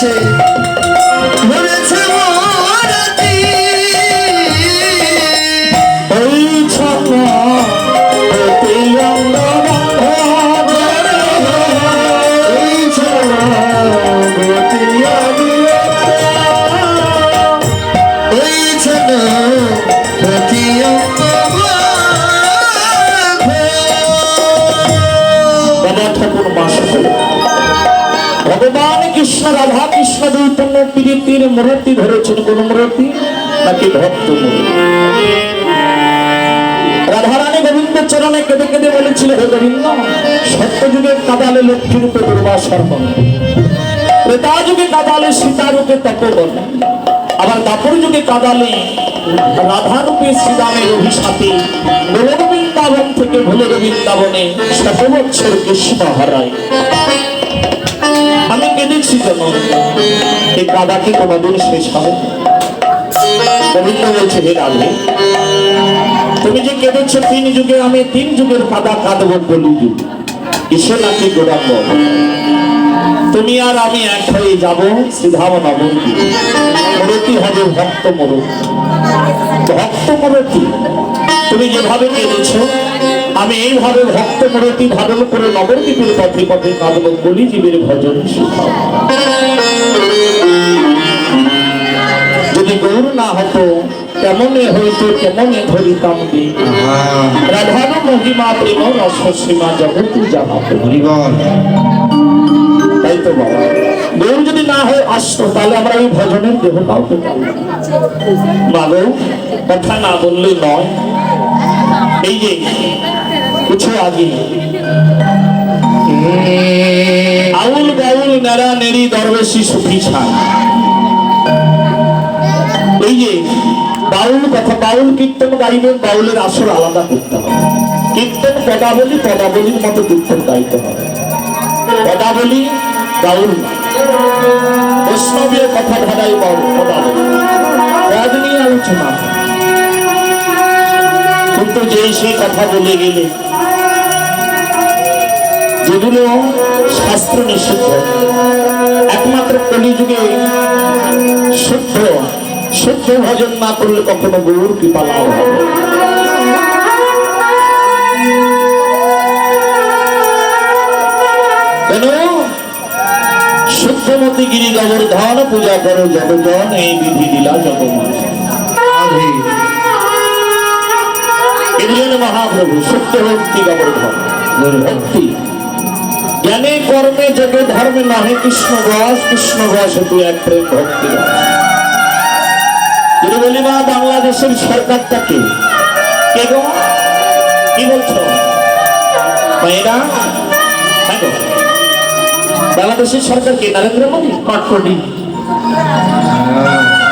Thank. Krishna দৈতন্য মূর্তি ধরেছেন। কোন মূর্তি? নাকি ভক্ত রাধারানী গোবিন্দ চরণে কেঁদে কেঁদে বলেছিল, হে গোবিন্দ সত্য যুগে কাদালে লক্ষ্মী রূপে দুর্বাসর ত্রেতা যুগে কাদালে সীতা রূপে তপবন। আবার দাপর যুগে কাদালে রাধা রূপে শ্রীরামের অভিশাপে। গোলক বৃন্দাবন থেকে ভুলের বৃন্দাবনে শত বৎসর কৃষ্ণ হারায়। কেন এই কাদা কি শেষ হবে। গোবিন্দ বলছে হে রাধে। তুমি যে কেঁদেছ তিন যুগে, আমি তিন যুগের কাদা কাঁদব বলি যুগ এসে নাকি গোড়াব তুমি আর আমি এক হয়ে যাব শ্রীধাম নবমী মরতি হবে ভক্ত মরতি। ভক্ত মরতি? তুমি যেভাবে কেঁদেছ আমি এই এইভাবে ভক্ত মরতি ধারণ করে নবদ্বীপের পথে পথে কাঁদব বলি জীবের ভজন যদি গৌর না হতো কেমনে হইতো কেমনে ধরিতাম দি রাধার মহিমা প্রেম রস সীমা জগৎ জানাতে তাই তো বাবা। গৌর যদি না হয় আসতো তাহলে আমরা এই ভজনের দেহটাও পেতাম। মাগো কথা না বললে নয়। এই যে কিছু আগে। আউল বাউল নেড়া নেড়ি দরবেশি সুখী ছায় এই যে, বাউল কথা, বাউল কীর্তন গাইবেন, বাউলের আসর আলাদা করতে হবে। কীর্তন পদাবলী পদাবলীর মতো কীর্তন গাইতে হবে। পদাবলী, বাউল। বৈষ্ণবীয় কথা ধারাই বাউল, পদাবলী। পদ নিয়ে আলোচনা। কিন্তু যে সেই কথা বলে গেলে যেগুলো শাস্ত্র নিষিদ্ধ, একমাত্র কলিযুগে শুদ্ধ শুদ্ধ ভজন না করলে কখনো গরুর কৃপা লাভ হবে কেন? শুদ্ধমতি গিরি গোবর্ধন, পূজা করো জগজন, এই বিধি দিলা জগমান মহাপ্রভু, শুদ্ধ ভক্তি গোবর্ধন ভক্তি জ্ঞানে কর্মে জগে ধর্মে নাহে কৃষ্ণ রস কৃষ্ণ রস তুই এক প্রেম ভক্তি বলি মা বাংলাদেশের সরকারটা কে? কে গো? কি বলছো? মেয়েরা? হ্যাঁ বাংলাদেশের সরকার কে? নরেন্দ্র মোদী? কটকটি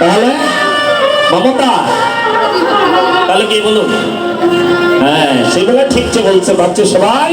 তাহলে? মমতা। তাহলে কি বলুন? হ্যাঁ সেগুলো ঠিকছে বলছে ভাবছে সবাই।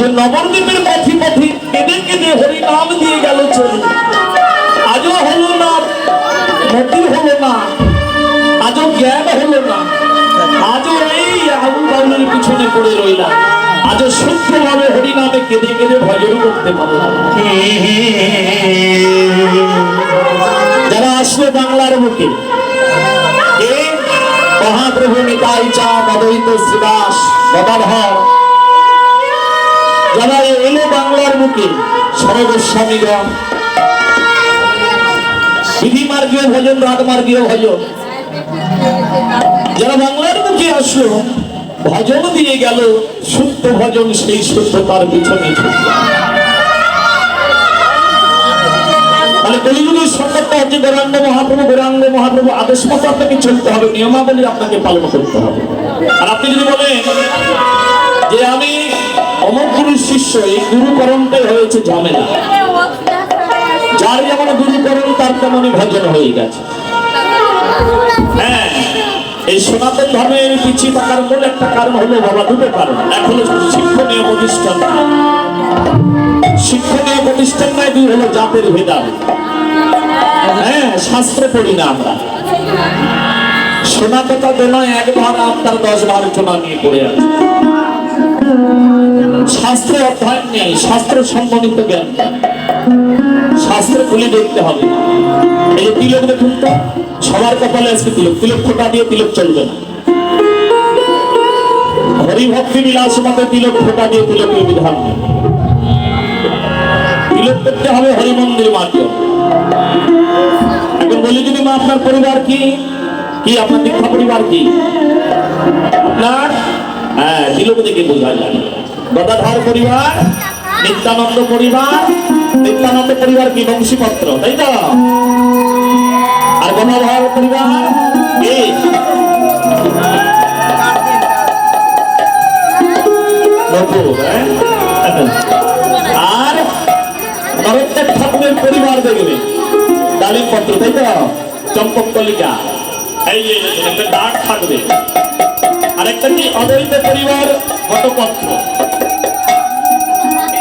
যে নবদ্বীপের পথি পথি কেঁদে হরি নাম দিয়ে গেল চলে আজও হলো না মতি হলো না, আজও জ্ঞান হলো না, আজও এই আবু বাউলের পিছনে পড়ে রইলাম। আজও শুদ্ধভাবে হরি নামে কেঁদে কেঁদে ভজন করতে পারলাম। যারা আসলো বাংলার কে মহাপ্রভু নিতাই চাঁদ অদ্বৈত শ্রীবাস গদাধর যারা এলো বাংলার বুকে সর্বস্বামীগণ বিধি মার্গীয় ভজন রাগ মার্গীয় ভজন। যারা বাংলার মুখে আসলো, ভজন দিয়ে গেল, শুদ্ধ ভজন সেই শুদ্ধতার পিছনে তাহলে কলিযুগের সংকটটা হচ্ছে গৌরাঙ্গ মহাপ্রভু গৌরাঙ্গ মহাপ্রভু আদেশ আপনাকে চলতে হবে, নিয়মাবলী আপনাকে পালন করতে হবে। আর আপনি যদি বলেন যে আমি শিষ্য, এই গুরুকরণটাই হয়েছে ঝামেলা। যার যেমন গুরুকরণ, তার তেমনই ভজন হয়ে গেছে। হ্যাঁ এই সনাতন ধর্মের পিছিয়ে থাকার মূল একটা কারণ হলো বাবা দুটো কারণ। এক হলো শিক্ষণীয় প্রতিষ্ঠান। শিক্ষণীয় প্রতিষ্ঠান নাই দুই হলো জাতের ভেদাল হ্যাঁ শাস্ত্র পড়ি না আমরা। শোনা কথা বেলায় একবার আপনার দশ বার শোনা নিয়ে পড়ে আছে শাস্ত্র অধ্যয়ন নেই, শাস্ত্র সম্বন্ধিত জ্ঞান। শাস্ত্র খুলে দেখতে হবে। এই যে তিলক দেখুন তো, সবার কপালে আজকে তিলক। তিলক ফোটা দিয়ে তিলক চলবে না। হরিভক্তি বিলাস তিলক ফোটা দিয়ে বিধান। তিলক করতে হবে হরি মন্দির মাধ্যম। এখন বলি যদি মা, আপনার পরিবার কি? কি, আপনার দীক্ষা পরিবার কি? আপনার? হ্যাঁ তিলক দেখে বোঝা যায়। গদাধর পরিবার নিত্যানন্দ পরিবার নিত্যানন্দ পরিবার কি বংশীপত্র তাই তো? আর গদাধর পরিবার নকুল, হ্যাঁ? আর নরোত্তর ঠাকুরের পরিবার দেখবে ডালিম পত্র তাই তো? চম্পক কলিকা এই যে একটা ডাক থাকবে। আরেকটা কি? অদ্বৈত পরিবার ঘটপত্র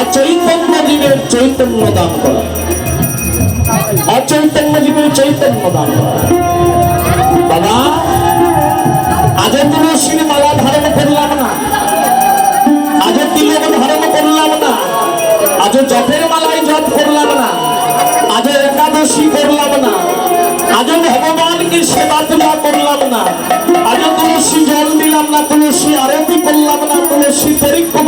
অচৈতন্য জীবের চৈতন্য দান করা। অচৈতন্য জীবের চৈতন্য দান করা। বাবা আজ তুলসীর মালা ধারণ করলাম না। আজ তিলক ধারণ করলাম না। আজ জপের মালায় জপ করলাম না। আজ একাদশী করলাম না। আজ ভগবানকে সেবা পূজা করলাম না। আজ তুলসী জল দিলাম না, তুলসী আরতি করলাম না, তুলসী পরিক্রমা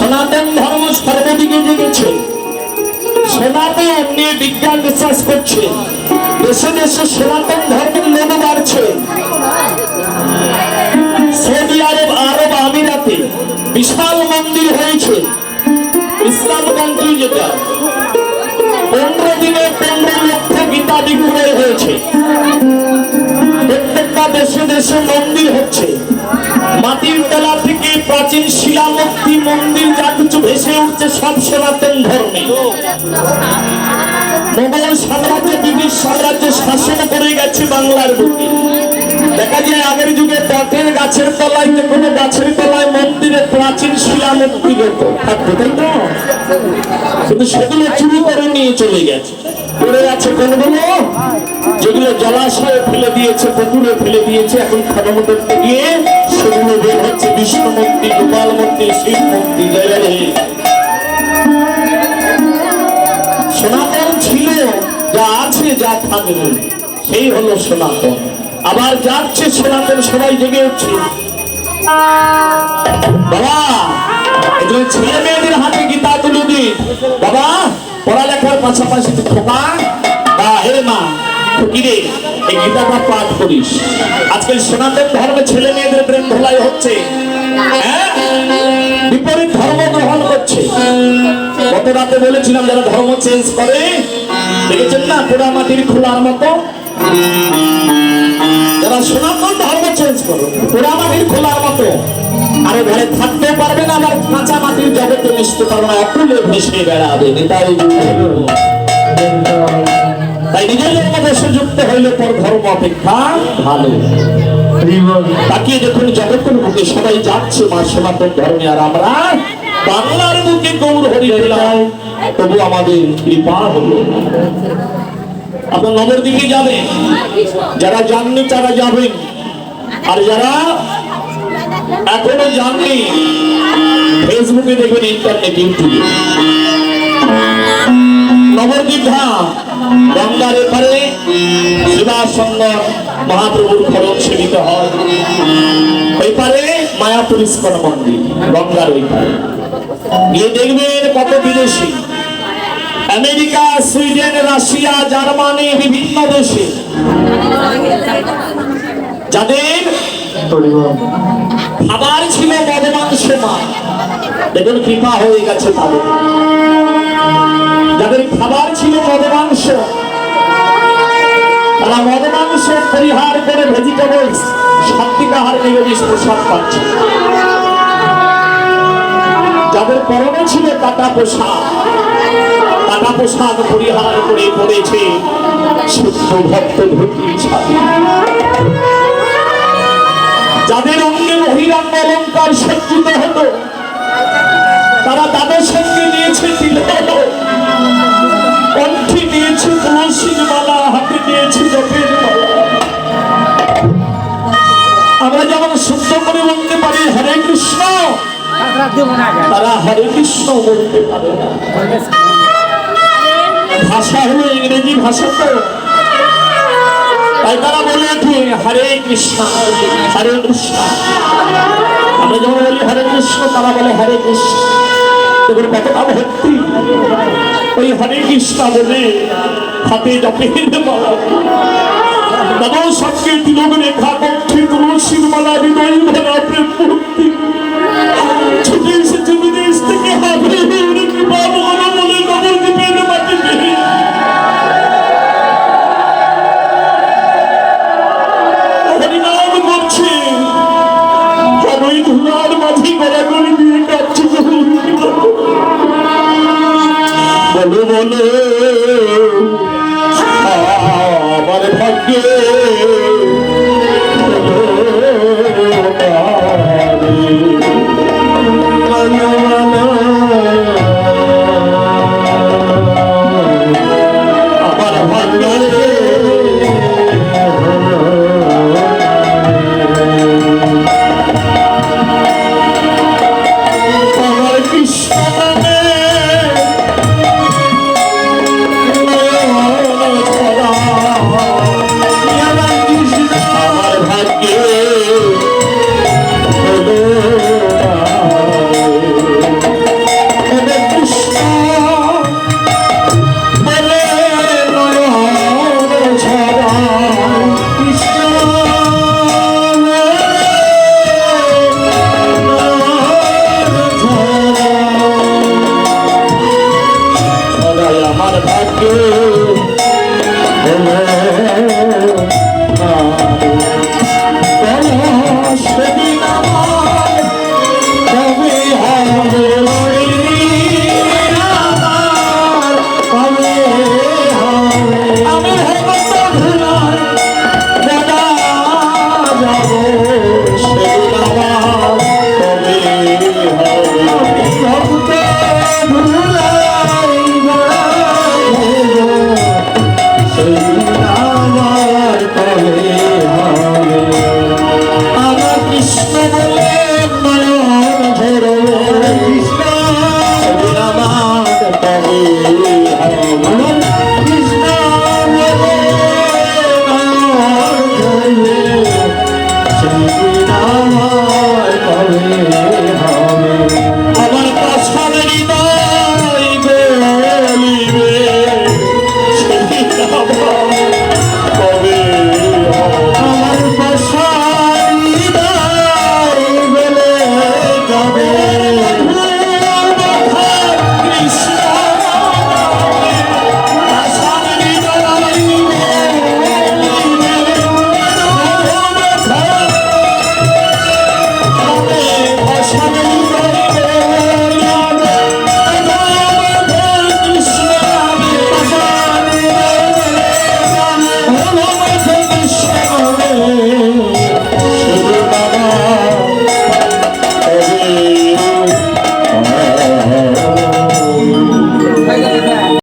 সনাতন ধর্ম সর্বদিকে জেগেছে। সনাতন নিয়ে বিজ্ঞান বিশ্বাস করছে। দেশে দেশে সনাতন ধর্মের লোক বাড়ছে। সৌদি আরব আরব আমিরাতে বিশাল মন্দির হয়েছে। ইসলাম কান্ট্রি যেটা। পনেরো দিনে পনেরো লক্ষ গীতা বিক্রয় হয়েছে। প্রত্যেকটা দেশে দেশে মন্দির হচ্ছে। মাটির তলা থেকে প্রাচীন শিলামূর্তি মন্দির যা কিছু ভেসে উঠছে, সব সনাতন ধর্মে। মোগল সাম্রাজ্য, ব্রিটিশ সাম্রাজ্য শাসন করে গেছে বাংলার বুকে। দেখা যায় আগের যুগে বটের গাছের তলায় যে কোনো গাছের তলায় মন্দিরে প্রাচীন শিলামূর্তি হতো। থাকতো, তাই তো? কিন্তু সেগুলো চুরি করে নিয়ে চলে গেছে। পড়ে আছে কোনগুলো? যেগুলো জলাশয়ে ফেলে দিয়েছে, পুকুরে ফেলে দিয়েছে, এখন খনন করতে গিয়ে বের হচ্ছে বিষ্ণু মূর্তি গোপাল মূর্তি শিব মূর্তি জয় সনাতন ছিল, যা আছে, যা থাকবে। সেই হলো সনাতন। আবার যাচ্ছে সনাতন, সবাই জেগে উঠছে। বাবা এগুলো ছেলে মেয়েদের হাতে গীতা তুলে দিন বাবা, পড়ালেখার পাশাপাশি তুই খোকা বা হে মা। ফকিরে এই গীতাটা পাঠ করিস। আজকাল সনাতন ধর্মে ছেলে মেয়েদের প্রেম ধোলাই হচ্ছে। হ্যাঁ? বিপরীত ধর্ম গ্রহণ করছে। গত রাতে বলেছিলাম যারা ধর্ম চেঞ্জ করে। দেখেছেন না? পোড়া মাটির খোলার মতো। যারা সনাতন ধর্ম চেঞ্জ করো, পোড়া মাটির খোলার মতো। আরে ঘরে থাকতে পারবে না আবার কাঁচা মাটির জগতে মিশতে পারবে না। অকুলে ভেসে বেড়াবে তাই তাই নিজের জন্ম দেশে যুক্ত হইলে পর ধর্ম অপেক্ষা ভালো। তাকিয়ে দেখুন জগতের বুকে সবাই যাচ্ছে, মা সনাতন ধর্মে, আর আমরা বাংলার বুকে গৌর হরি হইলাম। তবু আমাদের কৃপা হলো। আপনার নগর দিকে যাবেন যারা যাননি তারা যাবেন আর যারা এখনও যাননি ফেসবুকে দেখবেন ইন্টারনেট ইউটিউবে। নবদ্বীপ ধাম। গঙ্গার এপারে শিবাসঙ্গ মহাপ্রভুর খরচ সেবিত হয়। ওই পারে মায়াপুর ইস্কন মন্দির, গঙ্গার ওই গিয়ে দেখবেন কত বিদেশি। আমেরিকা, সুইডেন, রাশিয়া, জার্মানি, বিভিন্ন দেশে। যাদের খাবার ছিল মদমাংস মা। দেখুন কৃপা হয়ে গেছে তাদের। যাদের খাবার ছিল মদমাংস তারা মদমাংস পরিহার করে ভেজিটেবলস সাত্বিক আহার নিরামিষ প্রসাদ পাচ্ছে। যাদের পরনে ছিল কাটা পোশাক কাটা পোশাক পরিহার করে পড়েছে শুদ্ধ ভক্ত ছাড়ি। যাদের অঙ্গে বহিরাঙ্গ অলঙ্কার সজ্জিত হতো, তারা তাদের সঙ্গে নিয়েছে তিলক। তারা হরে কৃষ্ণ বলতে পারে না। ভাষা হলো ইংরেজি ভাষা তো তাই তারা বলে ওঠে হরে কৃষ্ণ হরে কৃষ্ণ। আমরা যখন বলি হরে কৃষ্ণ তারা বলে হরে কৃষ্ণ। কতটা ভক্তি। ওই হরে কৃষ্ণ বলে হাতে জপের দাদা সঙ্গে তিলক রেখা কণ্ঠে তুলসীর মালা হৃদয় ভরা প্রেম মূর্তি